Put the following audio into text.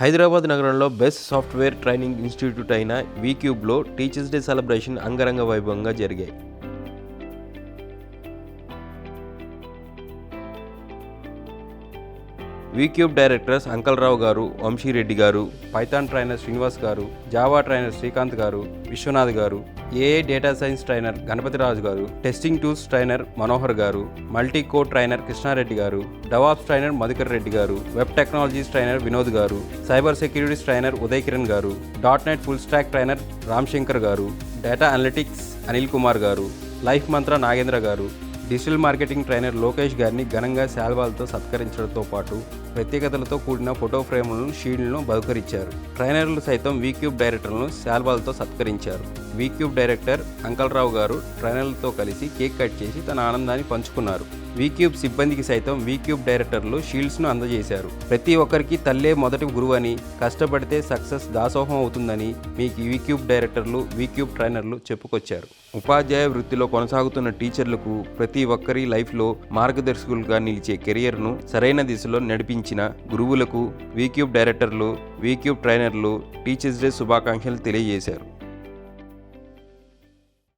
హైదరాబాద్ నగరంలో best software training institute అయిన వీక్యూబ్లో teachers day celebration అంగరంగ వైభవంగా జరిగాయి. వీక్యూబ్ డైరెక్టర్స్ అంకల్రావు గారు వంశీరెడ్డి గారు పైథాన్ ట్రైనర్ శ్రీనివాస్ గారు జావా ట్రైనర్ శ్రీకాంత్ గారు విశ్వనాథ్ గారు ఏఏ డేటా సైన్స్ ట్రైనర్ గణపతిరాజు గారు టెస్టింగ్ టూల్స్ ట్రైనర్ మనోహర్ గారు మల్టీ కోడ్ ట్రైనర్ కృష్ణారెడ్డి గారు డవాప్స్ ట్రైనర్ మధుకర్ రెడ్డి గారు వెబ్ టెక్నాలజీస్ ట్రైనర్ వినోద్ గారు cyber securities trainer Uday Kiran గారు dot net full stack trainer Ram Shankar గారు డేటా అనలిటిక్స్ అనిల్ కుమార్ గారు లైఫ్ మంత్ర నాగేంద్ర గారు డిజిటల్ మార్కెటింగ్ ట్రైనర్ లోకేష్ గారిని ఘనంగా శాల్వాలతో సత్కరించడంతో పాటు ప్రత్యేకతలతో కూడిన ఫోటో ఫ్రేములను షీల్డ్లను బహుకరించారు. ట్రైనర్లు సైతం వీక్యూబ్ డైరెక్టర్లను శాల్వాలతో సత్కరించారు. వీక్యూబ్ డైరెక్టర్ అంకల్రావు గారు ట్రైనర్లతో కలిసి కేక్ కట్ చేసి తన ఆనందాన్ని పంచుకున్నారు. వీక్యూబ్ సిబ్బందికి సైతం వీక్యూబ్ డైరెక్టర్లు షీల్డ్స్ను అందజేశారు. ప్రతి ఒక్కరికి తల్లే మొదటి గురువు అని కష్టపడితే సక్సెస్ దాసోహం అవుతుందని మీకు వీక్యూబ్ డైరెక్టర్లు వీక్యూబ్ ట్రైనర్లు చెప్పుకొచ్చారు. ఉపాధ్యాయ వృత్తిలో కొనసాగుతున్న టీచర్లకు ప్రతి ఒక్కరి లైఫ్లో మార్గదర్శకులుగా నిలిచే కెరియర్ను సరైన దిశలో నడిపించిన గురువులకు వీక్యూబ్ డైరెక్టర్లు వీక్యూబ్ ట్రైనర్లు టీచర్స్ డే శుభాకాంక్షలు తెలియజేశారు.